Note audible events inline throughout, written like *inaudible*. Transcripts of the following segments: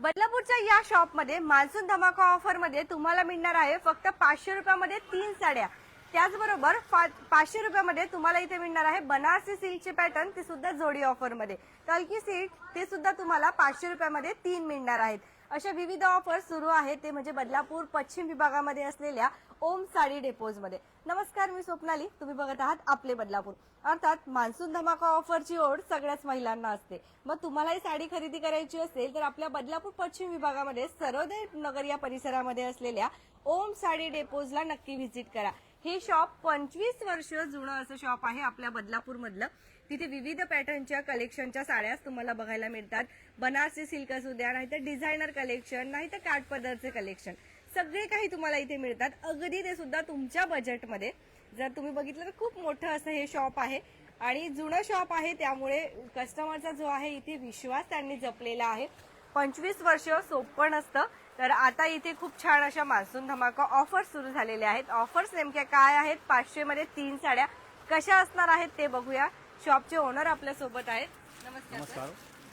बदलापूरच्या या शॉपमध्ये मान्सून धमाका ऑफरमध्ये तुम्हाला मिळणार आहे फक्त पाचशे रुपयामध्ये तीन साड्या. त्याचबरोबर पा- पाचशे रुपयामध्ये तुम्हाला इथे मिळणार आहे बनारसी सिल्कचे पॅटर्न ते सुद्धा जोडी ऑफरमध्ये. कल्की सिल्क ते सुद्धा तुम्हाला पाचशे रुपयामध्ये तीन मिळणार आहेत. अशा विविध ऑफर सुरू आहेत. ते म्हणजे बदलापूर पश्चिम विभागामध्ये असलेल्या ओम साडी डेपोजमध्ये नमस्कार मी स्वप्नाली. तुम्ही बघत आहात आपले बदलापूर. अर्थात मान्सून धमाका ऑफरची ओढ सगळ्याच महिलांना असते. मग तुम्हालाही साडी खरेदी करायची असेल तर आपल्या बदलापूर पश्चिम विभागामध्ये सर्वोदय नगर या परिसरामध्ये असलेल्या ओम साडी डेपोजला नक्की व्हिजिट करा. हे शॉप पंचवीस वर्ष जुनं असं शॉप आहे आपल्या बदलापूर मधलं तिथे विविध पॅटर्नच्या कलेक्शनच्या साड्याच तुम्हाला बघायला मिळतात. बनारसी सिल्क असू द्या नाहीतर डिझायनर कलेक्शन नाहीतर काठपदरचे कलेक्शन. सगळे काही तुम्हाला इथे मिळतात. अगदी ते सुद्धा तुमच्या बजेटमध्ये जर तुम्ही बघितलं तर खूप मोठं असं हे शॉप आहे. आणि जुनं शॉप आहे त्यामुळे कस्टमरचा जो आहे इथे विश्वास त्यांनी जपलेला आहे. पंचवीस वर्ष सोपं नसतं. तर आता इथे खूप छान अशा मान्सून धमाका ऑफर सुरू झालेल्या आहेत. ऑफर्स नेमक्या काय आहेत? पाचशे मध्ये तीन साड्या कशा असणार आहेत ते बघूया. शॉपचे ओनर आपल्यासोबत आहेत. नमस्कार.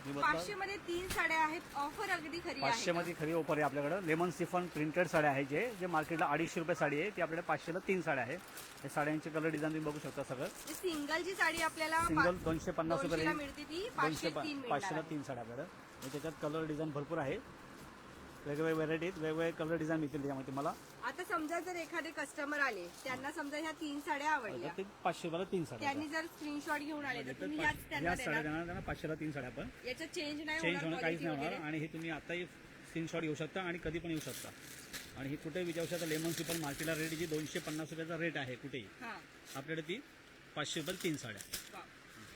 पाचशे मध्ये तीन साड्या आहेत. ऑफर अगदी खरी पाचशे मध्ये खरी ऑफर आहे आपल्याकडे. लेमन सिफॉन प्रिंटेड साड्या आहे जे. जे मार्केटला अडीचशे रुपये साडी आहे. ती आपल्याकडे पाचशेला तीन साड्या आहे हे साड्यांचे कलर डिझाईन तुम्ही बघू शकता सगळं. सिंगल जी साडी आपल्याला सिंगल दोनशे पन्नास रुपये मिळते ती. पाचशे दोनशे तीन पाचशेला तीन साड्या आपल्याकडे. आणि त्याच्यात कलर डिझाईन भरपूर आहे. वेगवेगळे व्हरायटीत वेगवेगळे कलर डिझाईन मिळतील त्यामध्ये तुम्हाला. आता समजा जर एखादे कस्टमर आले त्यांना समजा ह्या तीन साड्या आवडल्या. ते पाचशे रुपयाला तीन साड्या त्यांनी जर स्क्रीनशॉट घेऊन आले तर तुम्ही ह्याच त्यांना या साड्या देणार. देणार त्यांना पाचशेला तीन साड्या आपण याच्यात चेंज नाही चेंज होणार होणं काहीच quality नाही होणार. आणि हे तुम्ही आताही स्क्रीनशॉट घेऊ शकता आणि कधी पण येऊ शकता. आणि ही कुठेही विचारू शकता लेमन सिफॉन मार्केटला रेट जी दोनशे पन्नास रुपयाचा रेट आहे कुठेही. हा. आपल्याकडे ती पाचशे रुपये तीन साड्या.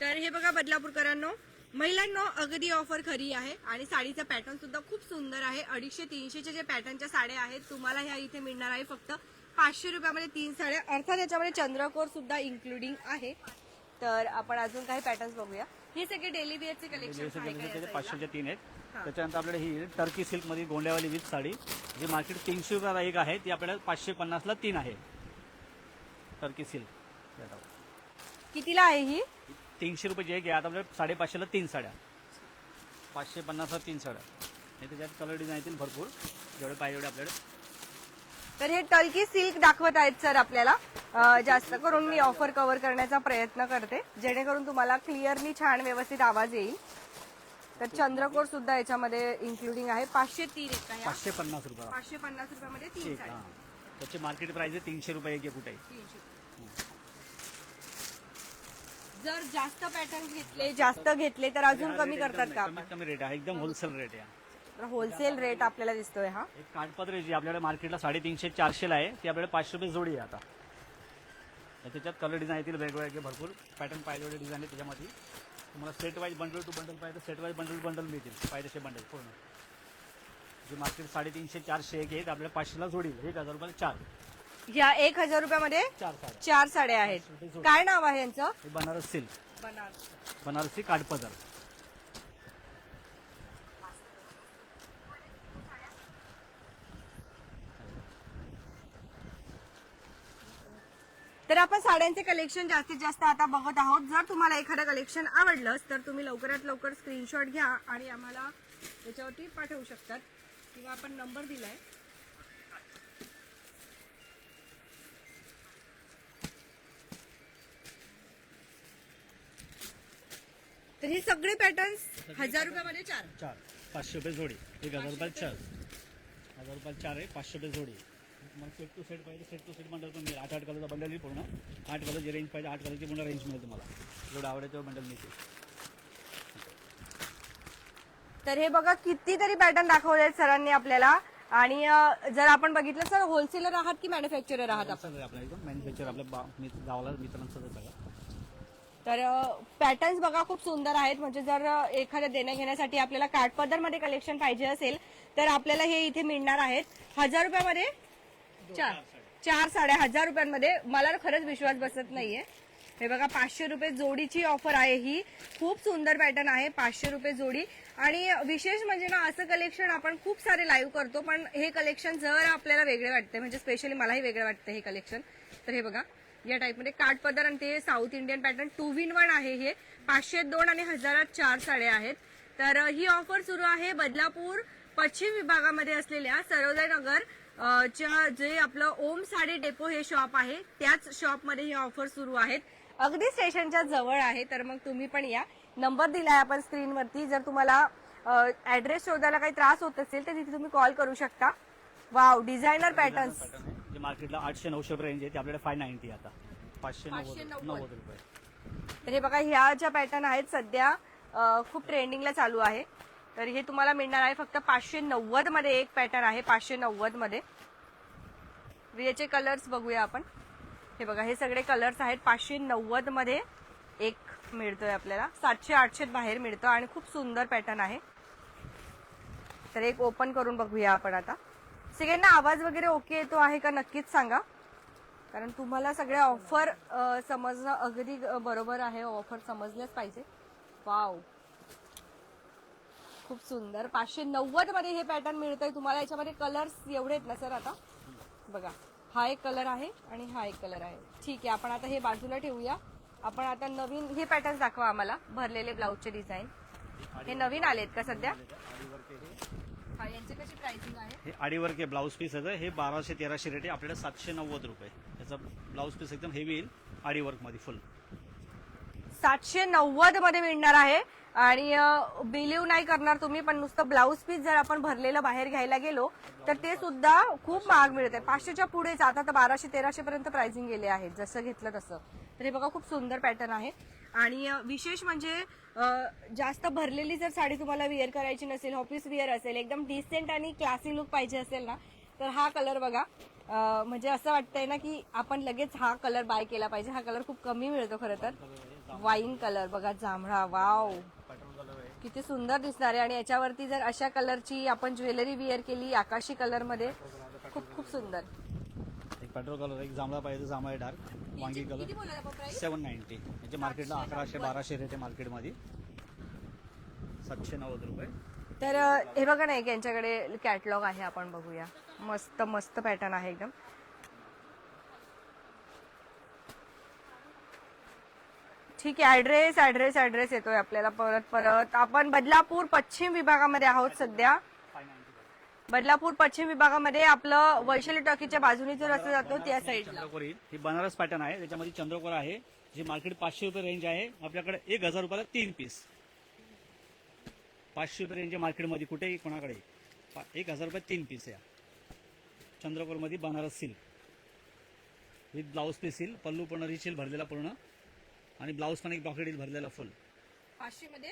तर हे बघा बदलापूरकरांनो महिलांनो अगदी ऑफर खरी आहे आणि साडीचा पॅटर्न सुद्धा खूप सुंदर आहे. अडीचशे तीनशेचे जे पॅटर्नच्या साड्या आहेत तुम्हाला ह्या इथे मिळणार आहे फक्त पाचशे रुपयामध्ये तीन साड्या. अर्थात याच्यामध्ये चंद्रकोर सुद्धा इन्क्लुडिंग आहे. तर आपण अजून काही पॅटर्न्स बघूया. हे सगळे डेली वेअरचे कलेक्शन? पाचशेच्या तीन आहेत. त्याच्यानंतर आपल्याकडे ही टर्की सिल्कमध्ये गोंड्यावाली विथ साडी. जी मार्केट तीनशे रुपयाला एक आहे ती आपल्याला पाचशे पन्नासला तीन आहे. टर्की सिल्क कितीला आहे ही? तीनशे रुपयाची एक आहे आता आपल्याला साडेपाचशेला तीन साड्या. पाचशे पन्नासला तीन साड्या. हे त्याच्यात कलर डिझाईन येतील भरपूर. जेवढे पाहिजे तेवढे आपल्याकडे. तर हे टर्की सिल्क दाखवत आहेत सर आपल्याला. अं, जास्त करून मी ऑफर कव्हर करण्याचा प्रयत्न करते. जेणेकरून तुम्हाला क्लिअरली छान व्यवस्थित आवाज येईल. तर चंद्रकोर सुद्धा याच्यामध्ये इन्क्लुडिंग आहे. पाचशे तीन? पाचशे पन्नास रुपयाला पाचशे पन्नास रुपयामध्ये तीन ठीक साड्या. हां. त्याची मार्केट प्राइस आहे तीनशे रुपये एक आहे कुठेही तीनशे. जर जास्त पॅटर्न घेतले जास्त घेतले तर अजून कमी करतात का कमीत कमी रेट आहे. एकदम होलसेल रेट आहे. होलसेल रेट आपल्याला दिसतोय हा. एक काठपत्र जी आपल्याकडे मार्केटला साडेतीनशे चारशेला आहे ती आपल्याकडे पाचशे रुपये जोडी आहे आता. त्याच्यात कलर डिझाईन येतील वेगवेगळे भरपूर पॅटर्न पाहिजे डिझाईन आहे त्याच्यामध्ये. तुम्हाला set wise bundle to bundle पाहिजे सेट वाईज बंडल बंडल मिळतील. पाहिजे तसे बंडल पूर्ण. जे मार्केट साडेतीनशे चारशे एक आहे ते आपल्याला पाचशेला जोडी आहे. एक हजार रुपयाला चार. या एक हजार रुपयामध्ये चार साड्या. चार साड्या आहेत. काय नाव आहे यांचं? हे बनारस सिल्क. बनारस. बनारसी काठपदर. तर आपण साड्यांचे कलेक्शन जास्तीत जास्त आता बघत आहोत. जर तुम्हाला एखादं कलेक्शन आवडलंच तर तुम्ही लवकरात लवकर स्क्रीनशॉट घ्या आणि आम्हाला त्याच्यावरती पाठवू शकतात. किंवा आपण नंबर दिलाय. तर हे सगळे पॅटर्न्स हजार रुपयामध्ये चार. चार. पाचशे रुपये जोडी. एक हजार रुपयाला चार. हजार रुपयाला चार आहे पाचशे रुपये जोडी. मग सेट टू सेट पाहिजे सेट टू सेट बंडल पण मिळेल. आठ आठ कलरचा बंडल येईल पूर्ण. आठ कलरची रेंज पाहिजे आठ कलरची पूर्ण रेंज मिळेल तुम्हाला. जेवढं आवडेल तेवढं बंडल मिळते तर हे बघा कितीतरी पॅटर्न दाखवले आहेत सरांनी आपल्याला. आणि अं, जर आपण बघितलं सर होलसेलर आहात की मॅन्युफॅक्चरर आहात? आपण सगळं आपल्या एकदम मॅन्युफॅक्चर आपल्या बा- गावाला मित्रांचं सगळं तर पॅटर्न्स बघा खूप सुंदर आहेत. म्हणजे जर एखाद्या देण्या घेण्यासाठी आपल्याला काठपदरमध्ये कलेक्शन पाहिजे असेल तर आपल्याला हे इथे मिळणार आहेत. हजार रुपयामध्ये चार चार साड्या. हजार रुपयांमध्ये मला खरंच विश्वास बसत नाहीये. हे बघा पाचशे रुपये जोडीची ऑफर आहे ही. खूप सुंदर पॅटर्न आहे पाचशे रुपये जोडी. आणि विशेष म्हणजे ना असं कलेक्शन आपण खूप सारे लाईव्ह करतो पण हे कलेक्शन जर आपल्याला वेगळे वाटते. म्हणजे स्पेशली मलाही वेगळं वाटतं हे कलेक्शन तर हे बघा. या टाईपमध्ये काठपदर आणि ते South Indian pattern two in one आहे हे. पाचशे दोन आणि हजारात चार साड्या आहेत. तर ही ऑफर सुरू आहे बदलापूर पश्चिम विभागामध्ये असलेल्या सरोदय नगर च्या जे आपलं ओम साडी डेपो हे शॉप आहे त्याच शॉपमध्ये ही ऑफर सुरू आहेत. अगदी स्टेशनच्या जवळ आहे तर मग तुम्ही पण या. नंबर दिला आहे आपण स्क्रीनवरती जर तुम्हाला ऍड्रेस शोधायला काही त्रास होत असेल तर तिथे तुम्ही कॉल करू शकता. वाव डिझायनर पॅटर्न आहे जे मार्केटला आठशे नऊशे रुपये रेंज आहे ते आपल्याकडे फाय नाईन्टी आता. पाचशे पाचशे नव्वद नव्वद. नव्वद रुपये. तर हे बघा ह्या ज्या पॅटर्न आहेत सध्या अ, खूप ट्रेंडिंगला चालू आहे. तर हे तुम्हाला मिळणार आहे फक्त पाचशे नव्वदमध्ये एक पॅटर्न आहे पाचशे नव्वदमध्ये. याचे कलर्स बघूया आपण. हे बघा हे सगळे कलर्स आहेत. पाचशे नव्वदमध्ये एक मिळतोय आपल्याला. सातशे आठशे बाहेर मिळतो आणि खूप सुंदर पॅटर्न आहे. तर एक ओपन करून बघूया आपण आता. सगळ्यांना आवाज वगैरे ओके येतो आहे का नक्कीच सांगा. कारण तुम्हाला सगळ्या ऑफर समजणं अगदी बरोबर आहे. ऑफर समजल्याच पाहिजे. वाव खूप सुंदर. पाचशे नव्वदमध्ये हे पॅटर्न मिळतंय. तुम्हाला याच्यामध्ये कलर्स एवढे आहेत ना सर आता? बघा. हा एक कलर आहे आणि हा एक कलर आहे. ठीक आहे आपण आता हे बाजूला ठेवूया. आपण आता नवीन हे पॅटर्न दाखवा आम्हाला. भरलेले ब्लाऊजचे डिझाईन हे नवीन आलेत का सध्या? हा यांची कशी प्राइसिंग आहे? हे आडीवर के ब्लाऊज पीस आहे. हे बाराशे तेराशे रेट आहे. आपल्याकडे सातशे नव्वद रुपये. त्याचा ब्लाऊज पीस एकदम हेवी येईल. आडी वर्कमध्ये फुल सातशे नव्वदमध्ये मिळणार आहे. आणि बिलीव्ह नाही करणार तुम्ही पण नुसतं ब्लाऊज पीस जर आपण भरलेलं बाहेर घ्यायला गेलो तर ते सुद्धा खूप महाग मिळते. पाचशेच्या पुढेच. आता तर बाराशे तेराशे पर्यंत प्राइसिंग गेले आहेत. जसं घेतलं तसं. तर हे बघा खूप सुंदर पॅटर्न आहे. आणि विशेष म्हणजे जास्त भरलेली जर साडी तुम्हाला वेअर करायची नसेल ऑफिस वेअर असेल एकदम डिसेंट आणि क्लासी लुक पाहिजे असेल ना तर हा कलर बघा. म्हणजे असं वाटतंय ना की आपण लगेच हा कलर बाय केला पाहिजे. हा कलर खूप कमी मिळतो खरं तर. वाईन कलर बघा जांभळा. वाव किती सुंदर दिसणार आहे. आणि याच्यावरती जर अशा कलरची आपण ज्वेलरी विअर केली आकाशी कलरमध्ये खूप खूप सुंदर. एक पेट्रोल कलर एक जांभळा पाहिजे जांभळा डार्क वांगी कलर? सेवन नाईन्टी म्हणजे मार्केटला अकराशे बाराशे रेट आहे मार्केटमध्ये. सातशे नव्वद रुपये. तर हे बघा ना एक यांच्याकडे कॅटलॉग आहे आपण बघूया. मस्त मस्त पॅटर्न आहे एकदम. ठीक आहे ऍड्रेस ऍड्रेस ऍड्रेस येतोय आपल्याला परत परत. आपण बदलापूर पश्चिम विभागामध्ये आहोत सध्या. बदलापूर पश्चिम विभागामध्ये आपलं वैशाली टॉकीच्या बाजूने जो रस्ता जातो त्या साईडला चंद्रकोर येईल. ही बनारस पॅटर्न आहे. त्याच्यामध्ये चंद्रकोर आहे. जी मार्केट पाचशे रुपये रेंज आहे. आपल्याकडे एक हजार रुपयाला तीन पीस पाचशे रुपये रेंज मार्केटमध्ये कुठेही कोणाकडे. पा- एक हजार रुपये तीन पीस आहे. चंद्रकोरमध्ये Banaras silk with blouse piece येईल पल्लू पण रिच येईल भरलेला पूर्ण. आणि ब्लाऊज पण एक येईल भरलेला फुल पाचशे मध्ये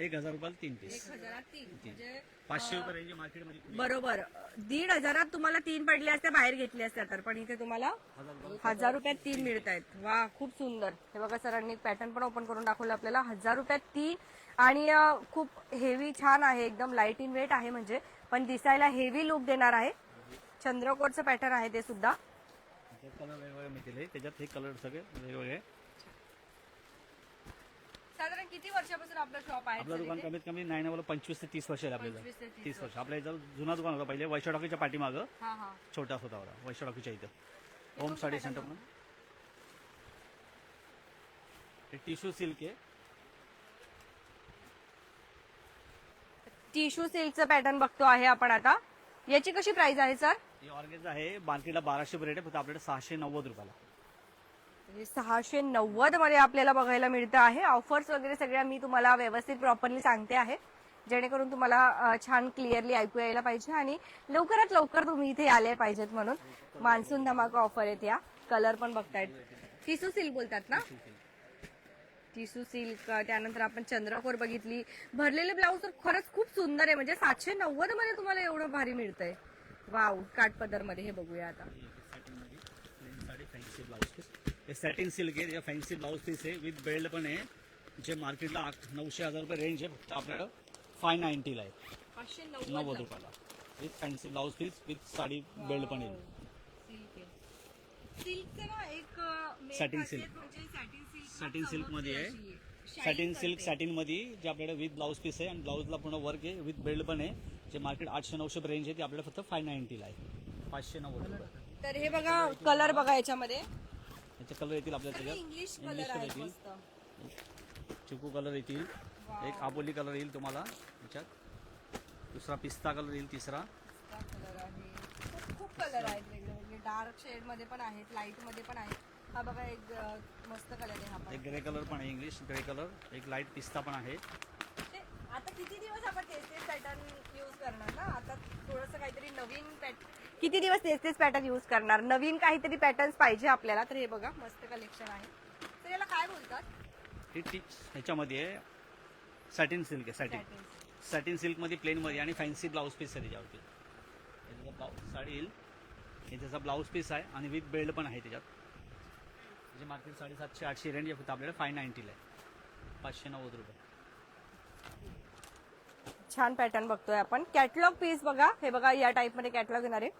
एक हजार रुपयाला तीन पीस एक हजारात तीन. म्हणजे पाचशे रुपये मार्केटमध्ये कुठे? बरोबर. दीड हजारात तुम्हाला तीन पडले असते बाहेर घेतले असते तर. पण इथे तुम्हाला हजार रुपये. हजार रुपयात तीन मिळत आहेत वा खूप सुंदर. हे बघा सरांनी पॅटर्न पण ओपन करून दाखवलं आपल्याला. हजार रुपयात तीन. आणि खूप हेवी छान आहे. एकदम लाइट इन वेट आहे म्हणजे. पण दिसायला हेवी लुक देणार आहे. चंद्रकोरचं पॅटर्न आहे ते सुद्धा. त्याच्यात कलर वेगवेगळे मिळतील. त्याच्यात हे कलर सगळे वेगवेगळे. किती वर्षापासून आपलं शॉप आपलं दुकान आहे कमीत कमी नाही ना पंचवीस ते तीस वर्ष झाले आपल्याला 25 ते 30 तीस वर्ष. आपल्या इथं जुना दुकान होता पहिले वैशाडॉकीच्या पाठीमागं. हा हा. छोटा होता होता वैशाडॉकीच्या इथं. ओम साडी सेंटर म्हणून. हे टिश्यू सिल्क आहे. टिश्यू सिल्कचं पॅटर्न बघतो आहे आपण आता. याची कशी प्राइस आहे सर? हे ऑर्गेन्स आहे मार्केटला बाराशे रेट आहे फक्त आपल्याकडे सहाशे नव्वद रुपयाला. म्हणजे सहाशे नव्वदमध्ये आपल्याला बघायला मिळतं आहे. ऑफर्स वगैरे सगळ्या मी तुम्हाला व्यवस्थित प्रॉपरली सांगते आहे. जेणेकरून तुम्हाला छान क्लिअरली ऐकू यायला पाहिजे आणि लवकरात लवकर तुम्ही इथे आले पाहिजेत म्हणून. मान्सून धमाका ऑफर आहेत या. कलर पण बघतायत. टिसू सिल्क बोलतात ना? टिसू सिल्क त्यानंतर आपण चंद्रकोर बघितली. भरलेले ब्लाऊज तर खरंच खूप सुंदर आहे. म्हणजे सातशे नव्वदमध्ये तुम्हाला एवढं भारी मिळतंय. वाव काठपदरमध्ये हे बघूया आता. सॅटिनमध्ये हे सॅटिन सिल्क आहे या फॅन्सी ब्लाऊज पीस आहे. विथ बेल्ट पण आहे. जे मार्केटला आठ- नऊशे हजार रुपये रेंज आहे फक्त आपल्याकडं. फाय नाईन्टीला आहे. नव्वद रुपयाला. With fancy blouse piece with sari belt पण येईल सॅटिन सिल्कमध्ये चमकते आहे. सॅटिन सिल्क करते. सॅटिनमध्ये जे आपल्याकडे विथ ब्लाऊज पीस आहे आणि ब्लाऊजला पूर्ण वर्क आहे. विथ बेल्ट पण आहे. जे मार्केट आठशे नऊशे रेंज आहे ते आपल्याला फक्त फाय नाईन्टीला आहे. पाचशे नव्वद रुपये. तर हे बघा कलर बघा याच्यामध्ये. याचे कलर येतील आपल्या सगळे त्याच्यात इंग्लिश कलर येतील. चिकू कलर येतील. एक आबोली कलर येईल तुम्हाला याच्यात. दुसरा पिस्ता कलर येईल तिसरा. कलर आहे. खूप कलर आहेत वेगळे डार्क शेडमध्ये पण आहेत लाइटमध्ये पण आहेत. हा बघा एक मस्त कलर आहे हा पण. एक ग्रे कलर पण आहे इंग्लिश ग्रे कलर एक लाइट पिस्ता पण आहे. ते आता किती दिवस आपण तेच तेच पॅटर्न यूज करणार ना? आता थोडंसं काहीतरी नवीन पॅट किती दिवस तेच तेच पॅटर्न यूज करणार? नवीन काहीतरी पॅटर्न्स पाहिजे आपल्याला. तर हे बघा मस्त कलेक्शन आहे. तर याला काय बोलतात? ही टी ह्याच्यामध्ये सॅटिन सिल्क आहे सॅटिन सॅटिन सिल्कमध्ये प्लेनमध्ये आणि फॅन्सी ब्लाऊज पीस आहे त्याच्यावरती. हे त्याचा ब्लाऊज साडी येईल. हे त्याचा ब्लाऊज पीस आहे आणि विथ बेल्ट पण आहे त्याच्यात. म्हणजे मार्केट साडेसातशे आठशे रेंज आहे फक्त आपल्याला फाय नाईन्टीला आहे. पाचशे नव्वद रुपये. छान पॅटर्न बघतोय आपण. कॅटलॉग पीस बघा. हे बघा या टाइपमध्ये कॅटलॉग येणार आहे.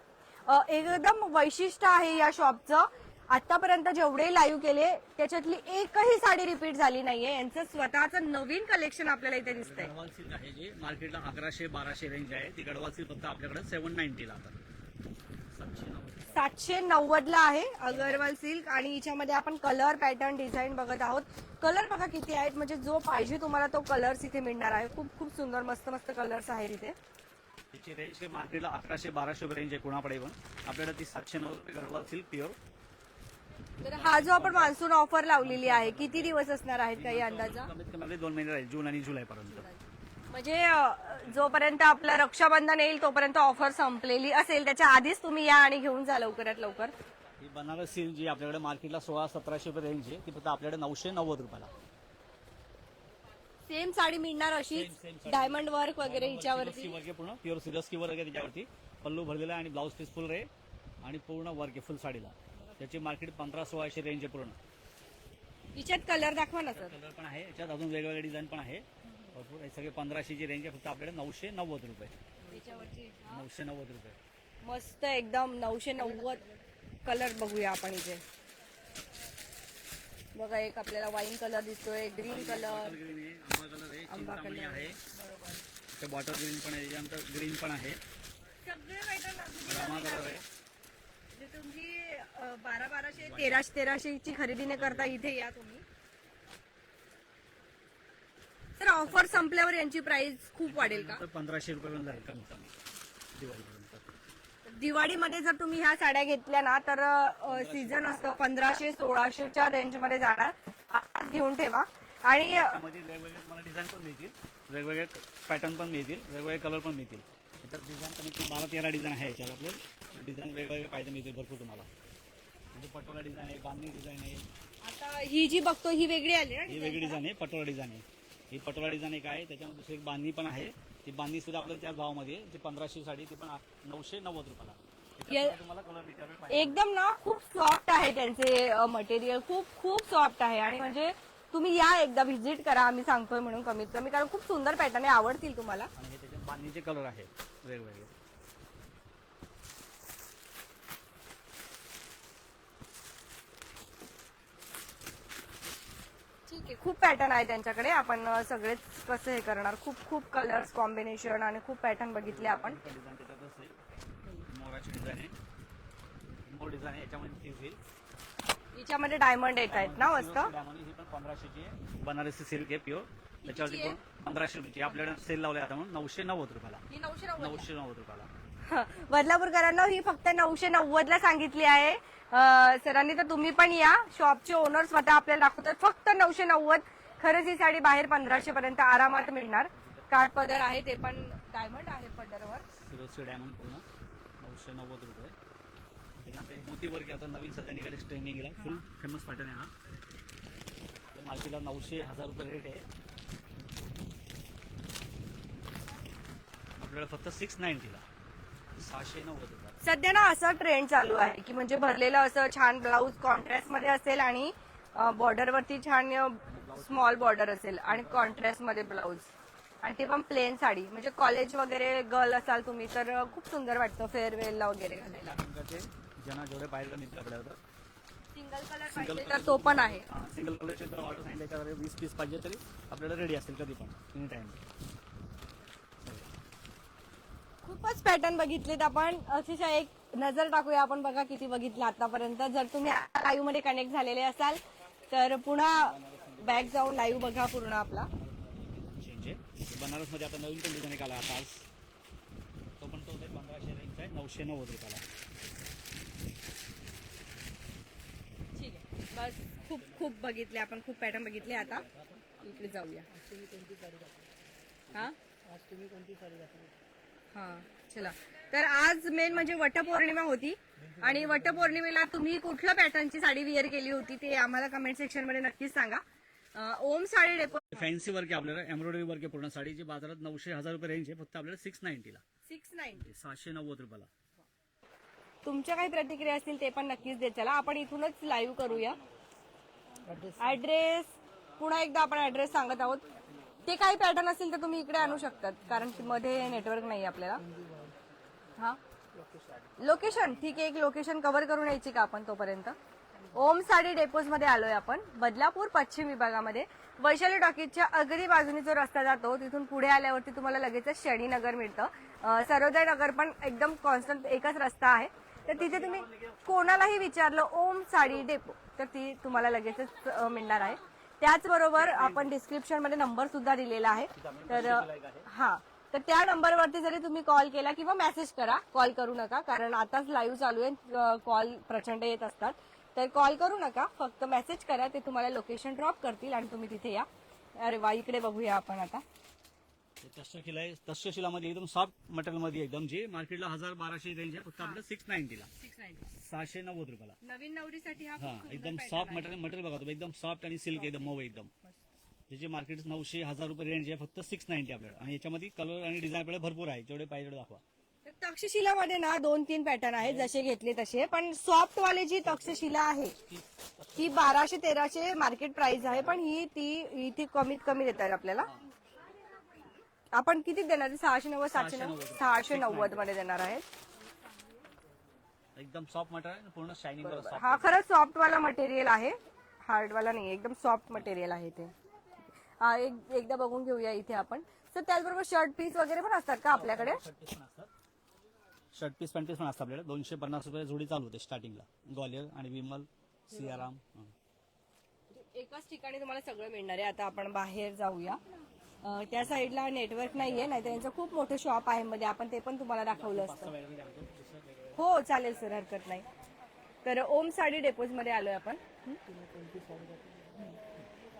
एकदम वैशिष्ट्य आहे या शॉपचं. आतापर्यंत जेवढे लाईव्ह केले त्याच्यातली एकही साडी रिपीट झाली नाहीये. यांचं स्वतःचं नवीन कलेक्शन आपल्याला इथे दिसतंय. गडवाल सिल्क आहे जे. मार्केटला अकराशे बाराशे रेंज आहे. ती गडवाल सिल्क फक्त आपल्याकडे सेवन नाईन्टीला सातशे नव्वद सातशे नव्वद ला आहे अगरवाल सिल्क आणि हिच्यामध्ये आपण कलर पॅटर्न डिझाईन बघत आहोत. कलर बघा किती आहेत. म्हणजे जो पाहिजे तुम्हाला तो कलर्स इथे मिळणार आहे. खूप खूप सुंदर मस्त मस्त कलर्स आहेत इथे. रेंज मार्केटला अकराशे बाराशे रेंज आहे कोणाकडे पण. आपल्याकडे ती सातशे नव्वद रुपये प्युअर तर हा जो आपण मान्सून ऑफर लावलेली आहे किती दिवस असणार आहेत काही अंदाजा? कमीत कमी आपले दोन महिने राहील जून आणि जुलैपर्यंत. म्हणजे अ, जोपर्यंत आपलं रक्षाबंधन येईल तोपर्यंत ऑफर संपलेली असेल. त्याच्या आधीच तुम्ही या आणि घेऊन जा लवकरात लवकर. ही बनारस सिल्क जी आपल्याकडे मार्केटला सोळा सतराशे रुपये रेंज आहे ती फक्त आपल्याकडे नऊशे नव्वद रुपयाला. सेम साडी मिळणार अशीच Same, same sari. Diamond work वगैरे हिच्यावरती. वर्क आहे पूर्ण प्युअर सिरस्की वर्क आहे त्याच्यावरती पल्लू भरलेला आहे आणि ब्लाऊज पीस फुल रे. आणि पूर्ण वर्क आहे फुल साडीला. त्याची मार्केट पंधरा सोळाशे रेंज आहे पूर्ण. हिच्यात कलर दाखवा ना सर कलर पण आहे. याच्यात अजून वेगवेगळे डिझाईन पण आहे. भरपूर हे सगळे पंधराशेची रेंज आहे. फक्त आपल्याकडे नऊशे नव्वद रुपये. नऊशे नव्वद रुपये. मस्त एकदम नऊशे नव्वद कलर बघूया आपण इथे. बघा एक आपल्याला वाईन कलर दिसतोय ग्रीन कलर ग्रीन आहे आंबा कलर आहे चिंतामणी आहे ते बॉटल ग्रीन पण आहे त्याच्यानंतर ग्रीन पण आहे. सगळे पॅटर्न रामा कलर आहे. जे तुमची अ, बारा बाराशे तेराशे तेराशे ची खरेदी न करता इथे या तुम्ही. सर ऑफर संपल्यावर यांची प्राइस खूप वाढेल का? तर पंधराशे रुपये जाईल कमीत कमी दिवाळीपर्यंत दिवाळीमध्ये जर तुम्ही ह्या साड्या घेतल्या ना तर सीझन असतं पंधराशे सोळाशेच्या रेंजमध्ये जाणार. घेऊन ठेवा. आणि तुम्हाला डिझाईन पण मिळतील. वेगवेगळे पॅटर्न पण मिळतील. वेगवेगळे कलर पण मिळतील. याच्यात डिझाईन कमी बारा तेरा डिझाईन आहे याच्यात आपले. डिझाईन वेगवेगळे पाहिजे मिळतील भरपूर तुम्हाला. म्हणजे पटोला डिझाईन आहे बांधणी डिझाईन आहे. आता ही जी बघतो ही वेगळी आली ही वेगळी डिझाईन आहे पटोला डिझाईन आहे. ही पटोला डिझाईन एक आहे त्याच्यामध्ये दुसरी एक बांधणी पण आहे. ती बांधणी सुद्धा आपल्याला त्याच भावामध्ये. जी पंधराशे साडी ती पण नऊशे नव्वद रुपयाला. तुम्हाला कलर पाहिजे. एकदम ना खूप सॉफ्ट आहे त्यांचे मटेरियल खूप खूप सॉफ्ट आहे. आणि म्हणजे तुम्ही या एकदा व्हिजिट करा आम्ही सांगतोय म्हणून कमीत कमी कारण खूप सुंदर पॅटर्न आहे आवडतील तुम्हाला. आणि हे बांधणीचे कलर आहे वेगवेगळे. ठीक आहे खूप पॅटर्न आहे त्यांच्याकडे. आपण सगळेच कसं हे करणार? खूप खूप कलर्स कॉम्बिनेशन आणि खूप पॅटर्न बघितले आपण. डिझाईन त्याच्यातच आहे मोराची डिझाईन आहे. मोर डिझाईन आहे याच्यामध्ये तीस येईल हिच्यामध्ये डायमंड येत आहेत ना मस्त? डायमंड ही पण पंधराशेची आहे. बनारसी सिल्क आहे प्युअर त्याच्यावरती पण पंधराशे रुपयाची आपल्याकडे सेल लावले आता म्हणून नऊशे नव्वद रुपयाला. नऊशे नव्वद रुपयाला. *laughs* बदलापूरकरांना ही फक्त नऊशे नव्वद ला सांगितली आहे. अ, सरांनी तर तुम्ही पण या. शॉपचे ओनर स्वतः आपल्याला दाखवतात. फक्त नऊशे नव्वद. खरंच ही साडी बाहेर पंधराशे पर्यंत आरामात मिळणार. काठ पदर आहे ते पण डायमंड आहे पदरवर. सिरोस्की डायमंड पूर्ण. नऊशे नव्वद रुपये. त्याच्यानंतर मोती वर्ग आता नवीन सध्या निघाले ट्रेनिंगला फुल फेमस पॅटर्न आहे हा. मार्केटला नऊशे हजार रुपये रेट आहे. आपल्याला फक्त सिक्स नाईन्टीला सहाशे नव्वद रुपये. सध्या ना असा ट्रेंड चालू आहे की म्हणजे भरलेलं असं छान ब्लाऊज कॉन्ट्रास्टमध्ये असेल आणि बॉर्डर वरती छान स्मॉल बॉर्डर असेल आणि कॉन्ट्रास्टमध्ये ब्लाऊज आणि ते पण प्लेन साडी. म्हणजे कॉलेज वगैरे गर्ल असाल तुम्ही तर खूप सुंदर वाटतं फेअरवेलला वगैरे घालायला. ज्यांना जेवढे सिंगल कलर पाहिजे तर तो पण आहे. सिंगल कलरचे जर ऑर्डर सांगितलं वीस पीस पाहिजे तरी आपल्याला रेडी असेल कधी पण एनी टाइम खूपच पॅटर्न बघितलेत आपण. अतिशय एक नजर टाकूया आपण बघा किती बघितलं आतापर्यंत. जर तुम्ही लाईव्हमध्ये कनेक्ट झालेले असाल तर पुन्हा बॅक जाऊन लाईव्ह बघा पूर्ण आपला. चेंज आहे. बनारसमध्ये आता नवीन पण डिझाईन आला आता आज अकराशे रेंज आहे नऊशे नव्वद रुपयाला ठीक आहे. बस खूप खूप बघितले आपण खूप पॅटर्न बघितले आता. इकडे जाऊया. हा? हा चला. तर आज मेन म्हणजे वटपौर्णिमा होती आणि वटपौर्णिमेला तुम्ही कुठल्या पॅटर्नची साडी विअर केली होती ते आम्हाला कमेंट सेक्शनमध्ये नक्कीच सांगा. Om sari depot fancy work आहे आपल्याला एम्ब्रॉयडरी वर्क आहे पूर्ण. साडीची बाजारात नऊशे हजार रुपये रेंज आहे. फक्त आपल्याला सिक्स नाईन्टीला सिक्स नाईन सहाशे नव्वद रुपयाला. तुमच्या काही प्रतिक्रिया असतील ते पण नक्कीच देत चला. आपण इथूनच लाईव्ह करूया. ऍड्रेस पुन्हा एकदा आपण ऍड्रेस सांगत आहोत. ते काही पॅटर्न असतील तर तुम्ही इकडे आणू शकतात कारण की मध्ये नेटवर्क नाही आपल्याला. हा. लोकेशन ठीक आहे एक लोकेशन कव्हर करून यायची का आपण तोपर्यंत? ओम साडी डेपोजमध्ये आलोय आपण. बदलापूर पश्चिम विभागामध्ये. वैशाली टॉकीजच्या अगदी बाजूने जो रस्ता जातो तिथून पुढे आल्यावरती तुम्हाला लगेचच शनीनगर मिळतं. अं, सर्वोदय नगर पण एकदम कॉन्स्टंट एकच रस्ता आहे. तर तिथे तुम्ही कोणालाही विचारलं ओम साडी डेपो तर ती तुम्हाला लगेचच मिळणार आहे. त्याचबरोबर आपण डिस्क्रिप्शनमध्ये नंबर सुद्धा दिलेला आहे. तर हा. तर त्या नंबरवरती जरी तुम्ही कॉल केला किंवा मेसेज करा कॉल करू नका कारण आताच लाईव्ह चालू आहे कॉल प्रचंड येत असतात. तर कॉल करू नका. फक्त मेसेज करा ते तुम्हाला लोकेशन ड्रॉप करतील आणि तुम्ही तिथे या. अरे वा इकडे बघूया आपण आता. तक्षशिला आहे तक्षशिलामध्ये एकदम सॉफ्ट मटेरियलमध्ये एकदम जे मार्केटला हजार बाराशे रेंज आहे फक्त आपल्याला सिक्स नाईन्टीला सहाशे नव्वद रुपयाला. नवीन नवरीसाठी हा एकदम सॉफ्ट मटेरियल मटेरियल बघा तुम्ही एकदम सॉफ्ट आणि सिल्क एकदम मऊ एकदम. त्याचे मार्केट नऊशे हजार रुपये रेंज आहे फक्त सिक्स नाईन्टी आपल्याला. आणि याच्यामध्ये कलर आणि डिझाईन आपल्याला भरपूर आहे. जेवढे पाहिजे तेवढे दाखवा. तक्षशिलामध्ये ना दोन तीन पॅटर्न आहेत जसे घेतले तसे. पण सॉफ्ट वाले जी तक्षशिला आहे ती बाराशे तेराशे मार्केट प्राइस आहे पण ही ती इथे कमीत कमी देतात आपल्याला. आपण किती देणार आहे? सहाशे नव्वद सातशे नव्वद? सहाशे नव्वद. मध्ये देणार आहेत. एकदम सॉफ्ट मटेरियल पूर्ण शायनिंग हा खरंच सॉफ्ट वाला मटेरियल आहे. हार्ड वाला नाही एकदम सॉफ्ट मटेरियल आहे ते. हा एक एकदा बघून घेऊया इथे आपण. तर त्याचबरोबर शर्ट पीस वगैरे पण असतात का आपल्याकडे? शर्ट पीस पॅन्ट पीस पण असतात आपल्याला दोनशे पन्नास रुपये जोडी चालू होते स्टार्टिंगला. ग्वालियर आणि विमल सियाराम. हं. एकाच ठिकाणी तुम्हाला सगळं मिळणार आहे. आता आपण बाहेर जाऊया. अं, त्या साईडला नेटवर्क नाहीये नाही तर यांचं खूप मोठं शॉप आहे मध्ये. आपण ते पण तुम्हाला दाखवलं असतं. हो चालेल सर हरकत नाही. तर ओम साडी डेपोजमध्ये आलोय आपण. हं?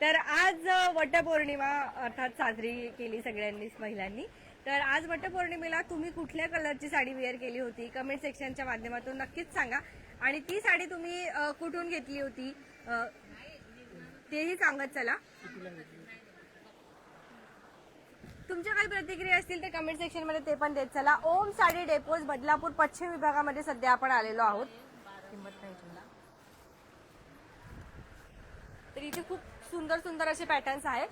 तर आज अ, वटपौर्णिमा अर्थात साजरी केली सगळ्यांनीच महिलांनी. तर आज वटपौर्णिमेला तुम्ही कुठल्या कलरची साडी वेअर केली होती? कमेंट सेक्शनच्या माध्यमातून नक्कीच सांगा. आणि ती साडी तुम्ही कुठून घेतली होती? तेही सांगत चला. तुमच्या काही प्रतिक्रिया असतील तर कमेंट सेक्शनमध्ये ते पण देत चला. ओम साडी डेपोज बदलापूर पश्चिम विभागामध्ये सध्या आपण आलेलो आहोत. किंमत नाही तर इथे खूप सुंदर सुंदर असे पॅटर्न्स आहेत.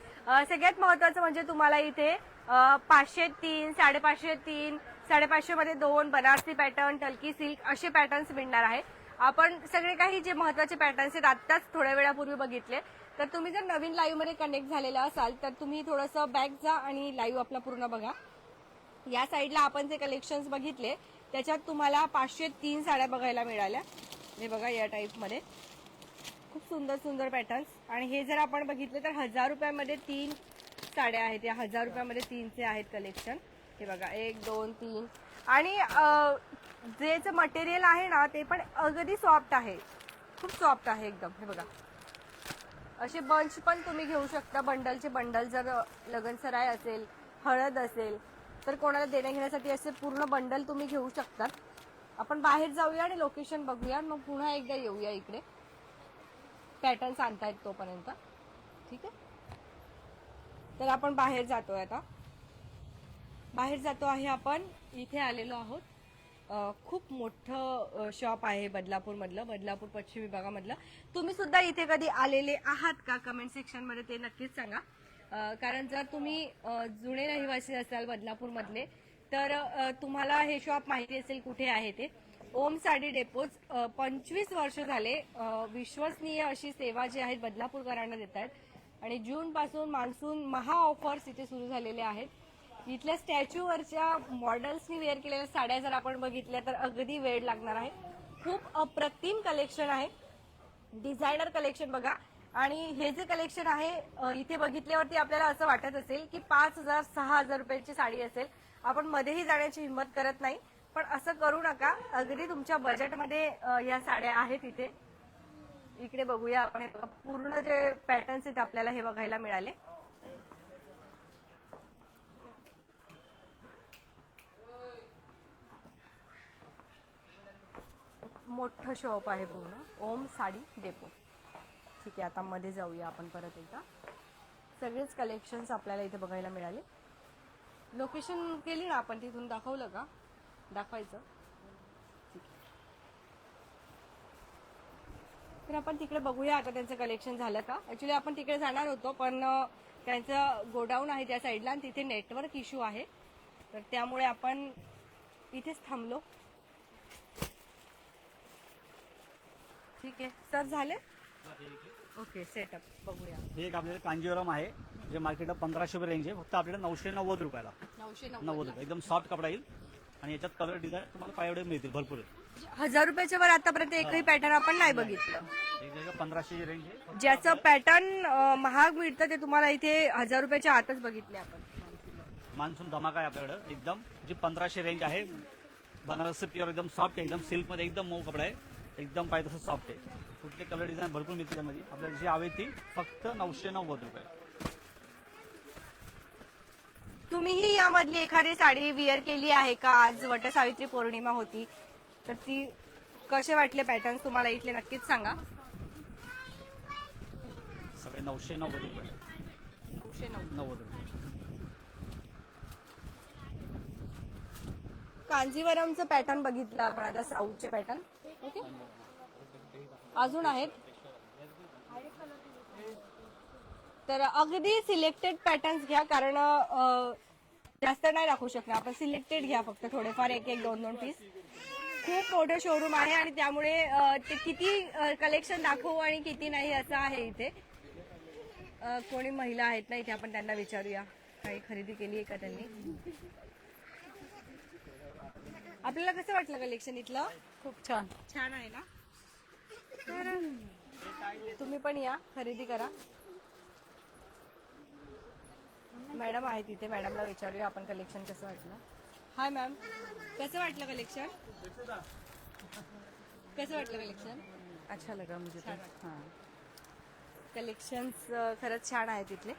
सगळ्यात महत्वाचं म्हणजे तुम्हाला इथे पाचशे तीन साडेपाचशे तीन साडेपाचशे मध्ये दोन बनारसी पॅटर्न टल्की सिल्क असे पॅटर्न्स मिळणार आहे. आपण सगळे काही जे महत्त्वाचे पॅटर्न्स आहेत आत्ताच थोड्या वेळापूर्वी बघितले. तर तुम्ही जर नवीन लाईव्हमध्ये कनेक्ट झालेला असाल तर तुम्ही थोडंसं बॅक जा आणि लाईव्ह आपला पूर्ण बघा. या साईडला आपण जे कलेक्शन्स बघितले त्याच्यात तुम्हाला पाचशे तीन साड्या बघायला मिळाल्या. हे बघा या टाईपमध्ये खूप सुंदर सुंदर पॅटर्न्स आणि हे जर आपण बघितले तर हजार रुपयामध्ये तीन साड्या आहेत. या हजार रुपयामध्ये तीनचे आहेत कलेक्शन हे बघा एक दोन तीन. आणि जे जे मटेरियल आहे ना ते पण अगदी सॉफ्ट आहे. खूप सॉफ्ट आहे एकदम. हे बघा. असे बंच पण तुम्ही घेऊ शकता. बंडलचे बंडल जर लगनसराय असेल हळद असेल तर कोणाला देण्या घेण्यासाठी असे पूर्ण बंडल तुम्ही घेऊ शकतात आपण बाहेर जाऊया आणि लोकेशन बघूया. मग पुन्हा एकदा येऊया इकडे. पॅटर्न सांगतायत तोपर्यंत. ठीक आहे? तर आपण बाहेर जातोय आता. बाहेर जातो आहे आपण. इथे आलेलो आहोत. खूप मोठं शॉप आहे बदलापूरमधलं बदलापूर पश्चिम विभागामधलं. तुम्ही सुद्धा इथे कधी आलेले आहात का? कमेंट सेक्शनमध्ये ते नक्कीच सांगा. कारण जर तुम्ही जुने रहिवासी असाल बदलापूरमधले तर तुम्हाला हे शॉप माहिती असेल कुठे आहे ते. ओम साडी डेपोज पंचवीस वर्ष झाले विश्वसनीय अशी सेवा जी आहेत बदलापूरकरांना देत आहेत आणि जूनपासून मान्सून महा ऑफर्स इथे सुरू झालेले आहेत. इथल्या स्टॅच्यूवरच्या मॉडेल्सनी वेअर केलेल्या साड्या जर आपण बघितल्या तर अगदी वेळ लागणार आहे. खूप अप्रतिम कलेक्शन आहे. डिझायनर कलेक्शन बघा. आणि हे जे कलेक्शन आहे इथे बघितल्यावरती आपल्याला असं वाटत असेल की पाच हजार सहा हजार रुपयाची साडी असेल. आपण मध्येही जाण्याची हिंमत करत नाही. पण असं करू नका. अगदी तुमच्या बजेटमध्ये या साड्या आहेत इथे. इकडे बघूया आपण. हे बघा, पूर्ण जे पॅटर्न्स आहेत आपल्याला हे बघायला मिळाले. मोठं शॉप आहे पूर्ण. ओम साडी डेपो ठीक आहे आता मध्ये जाऊया आपण परत एकदा. सगळेच कलेक्शन्स आपल्याला इथे बघायला मिळाले. लोकेशन केली ना आपण तिथून दाखवलं का? दाखवायचं ठीक आहे. तर आपण तिकडे बघूया आता त्यांचं कलेक्शन झालं का. ऍक्च्युली आपण तिकडे जाणार होतो पण त्यांचं गोडाऊन आहे त्या साईडला आणि तिथे नेटवर्क इश्यू आहे. तर त्यामुळे आपण इथेच थांबलो. ठीक आहे. सर झाले? ओके सेटअप बघूया. हे एक आपल्याला कांजीवरम आहे. जे मार्केटला पंधराशे रुपये रेंज आहे. फक्त आपल्याला नऊशे नव्वद रुपयाला. नऊशे नव्वद. रुपये. एकदम सॉफ्ट कपडा येईल. आणि याच्यात कलर डिझाईन तुम्हाला पायवडे मिळतील भरपूर. हजार रुपयाच्या वर आतापर्यंत एकही पॅटर्न आपण नाही बघितलं. पंधराशे रेंज आहे. ज्याचं पॅटर्न महाग मिळतं ते तुम्हाला इथे हजार रुपयाच्या आतच बघितले आपण. मान्सून धमाका आहे आपल्याकडं एकदम. जी पंधराशे रेंज आहे बनारसी प्युअर एकदम सॉफ्ट आहे एकदम सिल्कमध्ये एकदम मऊ कपडा आहे एकदम पाहिजे तसं सॉफ्ट आहे. कुठले कलर डिझाईन भरपूर मिळते त्यामध्ये. आपल्याला जी हवी ती फक्त नऊशे नव्वद रुपये. तुम्हीही यामधली एखादी साडी विअर केली आहे का? आज वटसावित्री पौर्णिमा होती. तर ती कसे वाटले पॅटर्न तुम्हाला इथले नक्कीच सांगा. सगळे नऊशे नव्वद रुपये. नऊशे नऊ नव्वद रुपये. कांजीवरमचं पॅटर्न बघितलं आपण आता साऊथचे पॅटर्न ओके? अजून आहेत? तर अगदी सिलेक्टेड पॅटर्न्स घ्या कारण जास्त नाही दाखवू शकणार. आपण सिलेक्टेड घ्या फक्त थोडेफार एक एक दोन दोन पीस खूप मोठं शोरूम आहे आणि त्यामुळे ते किती कलेक्शन दाखवू आणि किती नाही असं आहे इथे. कोणी महिला आहेत ना इथे आपण त्यांना विचारूया. काही खरेदी केली आहे का त्यांनी? आपल्याला कसं वाटलं कलेक्शन इथलं? खूप छान. छान आहे ना? तुम्ही पण या खरेदी करा. मॅडम आहे तिथे मॅडमला विचारूया आपण कलेक्शन कसं वाटलं. हाय मॅम कसं वाटलं कलेक्शन कसं वाटलं कलेक्शन अच्छा लगा मुझे तो. हाँ. कलेक्शन्स खरंच छान आहे तिथले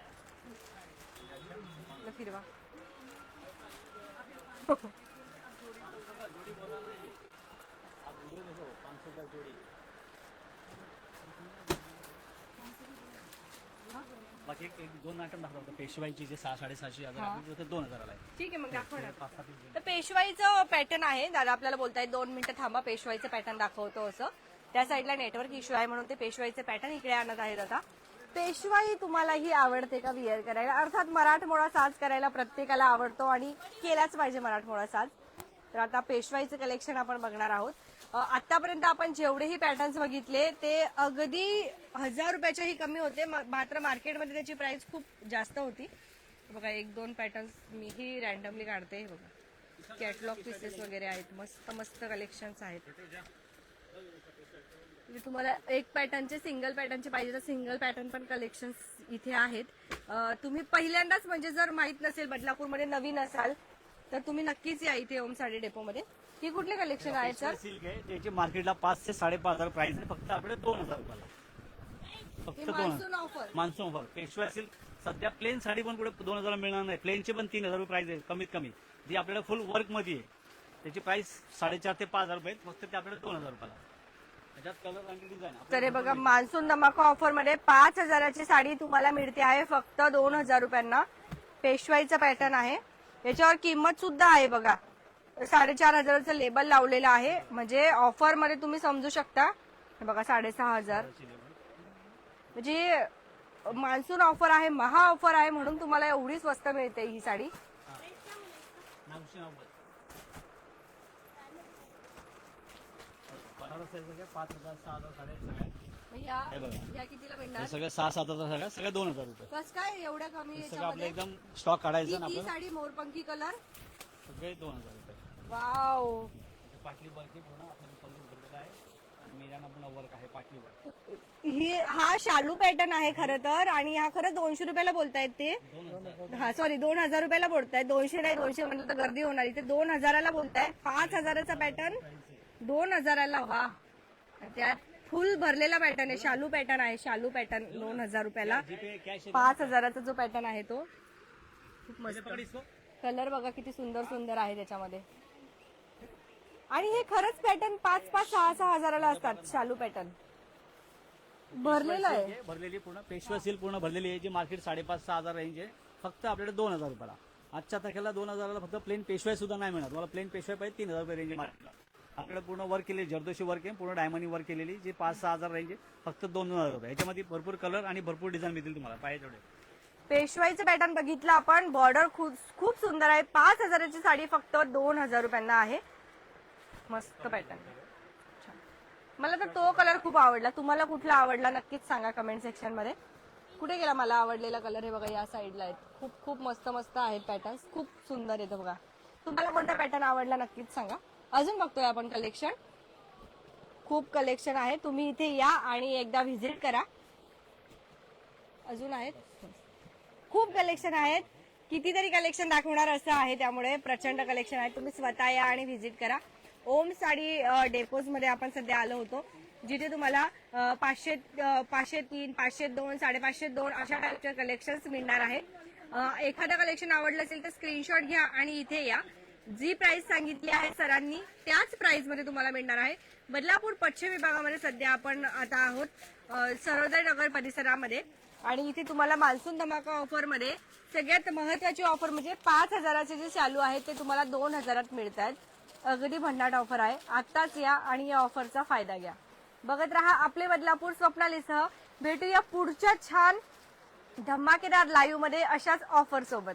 फिरवा. *laughs* बाकी एक एक दोन आयटम दाखवतो पेशवाईची जे सहा साडेसहाशे हजार आहे, ते दोन हजाराला आहे ठीक आहे मग दाखव ना. पाच सात piece तर पेशवाईचं पॅटर्न आहे. दादा आपल्याला बोलताय दोन मिनिटं थांबा पेशवाईचं पॅटर्न दाखवतो असं. त्या साईडला नेटवर्क इश्यू आहे म्हणून ते पेशवाईचे पॅटर्न इकडे आणत आहेत आता. पेशवाई तुम्हालाही आवडते का विअर करायला? अर्थात मराठमोळा साज करायला प्रत्येकाला आवडतो आणि केलाच पाहिजे मराठमोळा साज. तर आता पेशवाईचं कलेक्शन आपण बघणार आहोत. आतापर्यंत आपण जेवढेही पॅटर्न्स बघितले ते अगदी हजार रुपयाच्याही कमी होते. मात्र मार्केटमध्ये त्याची प्राइस खूप जास्त होती. बघा एक दोन पॅटर्न्स मीही रॅन्डमली काढते. हे बघा. कॅटलॉग पीसेस वगैरे आहेत. मस्त मस्त कलेक्शन्स आहेत. म्हणजे तुम्हाला एक पॅटर्नचे सिंगल पॅटर्नचे पाहिजे तर सिंगल पॅटर्न पण कलेक्शन्स इथे आहेत. तुम्ही पहिल्यांदाच म्हणजे जर माहीत नसेल बदलापूरमध्ये नवीन असाल तर तुम्ही नक्कीच या इथे ओम साडी डेपोमध्ये ही कुठले कलेक्शन आहेत सर सिल्क आहे त्याची मार्केटला पाच ते साडेपाच हजार प्राइस आहे. फक्त आपल्याकडे दोन हजार रुपयाला. फक्त दोन monsoon offer monsoon offer Peshwa silk सध्या प्लेन साडी पण कुठे दोन हजार मिळणार नाही. प्लेनचे पण तीन हजार रुपये प्राइस आहे कमीत कमी. जी आपल्याला फुल वर्कमध्ये आहे त्याची प्राइस साडेचार ते पाच हजार रुपये. फक्त ते आपल्याला दोन हजार रुपयाला. तर हे बघा मान्सून धमाका ऑफरमध्ये पाच हजाराची साडी तुम्हाला मिळते आहे. फक्त दोन हजार रुपयांना. पेशवाईचा पॅटर्न आहे. याच्यावर किंमत सुद्धा आहे बघा. साडेचार हजाराचं लेबल लावलेलं आहे. म्हणजे ऑफरमध्ये तुम्ही समजू शकता. हे बघा साडेसहा हजार. म्हणजे मान्सून ऑफर आहे महा ऑफर आहे म्हणून तुम्हाला एवढी स्वस्त मिळते ही साडी. साडे सगळ्या सहा सात हजार दोन हजार रुपये. कस काय एवढ्या कमी सगळं आपलं एकदम स्टॉक काढायचं ही साडी मोरपंखी कलर सगळे दोन हजार. वाव पाटली बल्की पूर्ण आपण कलर भरलेला आहे वर्क आहे पाटलीवर ही हा शालू पॅटर्न आहे खरं तर आणि हा खरं दोनशे रुपयाला बोलतायत ते. हा सॉरी दोन हजार रुपयाला बोलतायत. दोनशे नाही दोनशे म्हणजे तर गर्दी होणार. इथे दोन हजाराला बोलतायत. पाच हजाराचा पॅटर्न दोन हजाराला वा. त्यात फुल भरलेला पॅटर्न आहे शालू पॅटर्न आहे शालू पॅटर्न दोन हजार रुपयाला. जीपे कॅश पाच हजाराचा जो पॅटर्न आहे तो. खूप मस्त. पकड इसको कलर बघा किती सुंदर सुंदर आहे त्याच्यामध्ये. आणि हे खरंच पॅटर्न पाच पाच सहा सहा हजाराला असतात. शालू पॅटर्न भरलेलं आहे. भरलेली पूर्ण पेशवा सील पूर्ण भरलेली आहे जी मार्केट साडेपाच सहा हजार रेंज आहे. फक्त आपल्याकडे दोन हजार रुपयाला. आजच्या तारखेला दोन हजाराला फक्त प्लेन पेशवाय सुद्धा नाही मिळत मला प्लेन पेशवाय पाहिजे तीन हजार रुपये रेंज मार्केटला आपल्याकडे पूर्ण वर्क केलेली जरदोशी वर्क आहे पूर्ण डायमंड वर्क केलेली जी पाच सहा हजार रेंज आहे फक्त दोन दोन हजार रुपये. याच्यामध्ये भरपूर कलर आणि भरपूर डिझाईन मिळतील तुम्हाला. पाहिजे तेवढे. पेशवाईचं पॅटर्न बघितलं आपण बॉर्डर खूप खूप सुंदर आहे. पाच हजाराची साडी फक्त दोन हजार रुपयांना आहे. मस्त पॅटर्न मला तर तो कलर खूप आवडला. तुम्हाला कुठला आवडला नक्कीच सांगा कमेंट सेक्शनमध्ये. कुठे गेला मला आवडलेला कलर हे बघा या साईडला आहेत. खूप खूप मस्त मस्त आहेत पॅटर्न्स खूप सुंदर येतं बघा. तुम्हाला कोणता पॅटर्न आवडला नक्कीच सांगा. अजून बघतोय आपण कलेक्शन खूप कलेक्शन आहे. तुम्ही इथे या आणि एकदा व्हिजिट करा. अजून आहेत? खूप कलेक्शन आहेत. कितीतरी कलेक्शन दाखवणार असं आहे त्यामुळे प्रचंड कलेक्शन आहे. तुम्ही स्वतः या आणि व्हिजिट करा. ओम साडी डेपोजमध्ये आपण सध्या आलो होतो जिथे तुम्हाला पाचशे पाचशे तीन पाचशे दोन साडेपाचशे दोन अशा टाईपचे कलेक्शन्स मिळणार आहेत. एखादं कलेक्शन आवडलं असेल तर स्क्रीनशॉट घ्या आणि इथे या. जी प्राइस सांगितली आहे सरांनी त्याच प्राइसमध्ये तुम्हाला मिळणार आहे. बदलापूर पश्चिम विभागामध्ये सध्या आपण आता आहोत सरोदय नगर परिसरामध्ये. आणि इथे तुम्हाला मान्सून धमाका ऑफरमध्ये सगळ्यात महत्वाची ऑफर म्हणजे पाच हजाराचे जे चालू आहेत ते तुम्हाला दोन हजारात मिळत आहेत अगदी भन्नाट ऑफर आहे. आत्ताच या आणि या ऑफरचा फायदा घ्या. बघत रहा आपले बदलापूर स्वप्नालीसह भेटूया पुढच्या छान धमाकेदार लाईव्हमध्ये अशाच ऑफर सोबत.